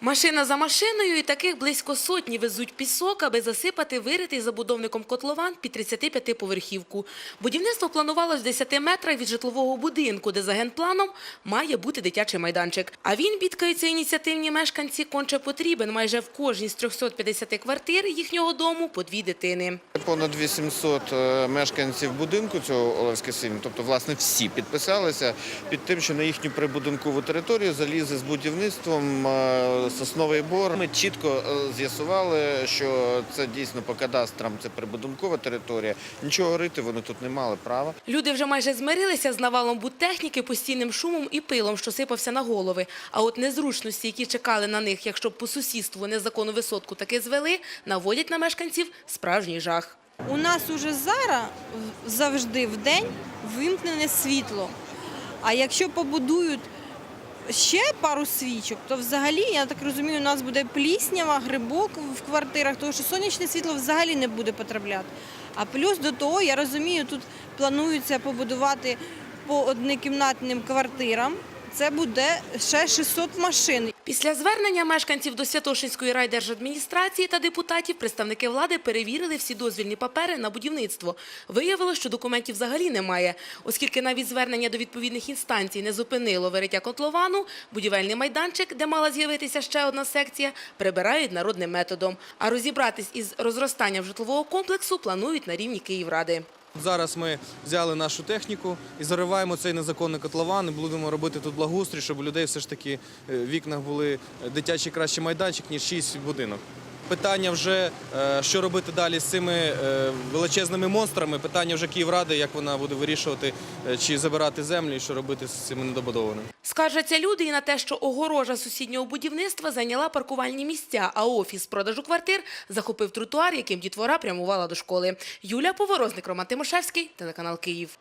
Машина за машиною і таких близько сотні везуть пісок, аби засипати виритий забудовником котлован під 35-поверхівку. Будівництво планувалось в 10 метрах від житлового будинку, де за генпланом має бути дитячий майданчик. А він, бідкаються ініціативні мешканці, конче потрібен майже в кожній з 350 квартир їхнього дому по дві дитини. Понад 800 е, мешканців будинку цього Олевське 7, тобто власне всі підписалися під тим, що на їхню прибудинкову територію залізе з будівництвом е, сосновий бор. Ми чітко е, з'ясували, що це дійсно по кадастрам це прибудинкова територія. Нічого рити вони тут не мали права. Люди вже майже змирилися з навалом будтехніки, постійним шумом і пилом, що сипався на голови. А от незручності, які чекали на них, якщо б по сусідству незаконну висотку таки звели, наводять на мешканців справжній жах. У нас уже зараз завжди в день вимкнене світло. А якщо побудують ще пару свічок, то взагалі, я так розумію, у нас буде пліснява, грибок в квартирах, тому що сонячне світло взагалі не буде потрапляти. А плюс до того, я розумію, тут планується побудувати по однокімнатним квартирам. Це буде ще 600 машин. Після звернення мешканців до Святошинської райдержадміністрації та депутатів представники влади перевірили всі дозвільні папери на будівництво. Виявилось, що документів взагалі немає. Оскільки навіть звернення до відповідних інстанцій не зупинило вириття котловану, будівельний майданчик, де мала з'явитися ще одна секція, прибирають народним методом. А розібратись із розростанням житлового комплексу планують на рівні Київради. Зараз ми взяли нашу техніку і зариваємо цей незаконний котлован і будемо робити тут благоустрій, щоб у людей все ж таки е, в вікнах були дитячий кращий майданчик, ніж шість будинок. Питання вже, е, що робити далі з цими е, величезними монстрами, питання вже Київради, як вона буде вирішувати, е, чи забирати землю, і що робити з цими недобудованими. Скаржаться люди і на те, що огорожа сусіднього будівництва зайняла паркувальні місця, а офіс продажу квартир захопив тротуар, яким дітвора прямувала до школи. Юлія Поворозник, Роман Тимошевський, телеканал Київ.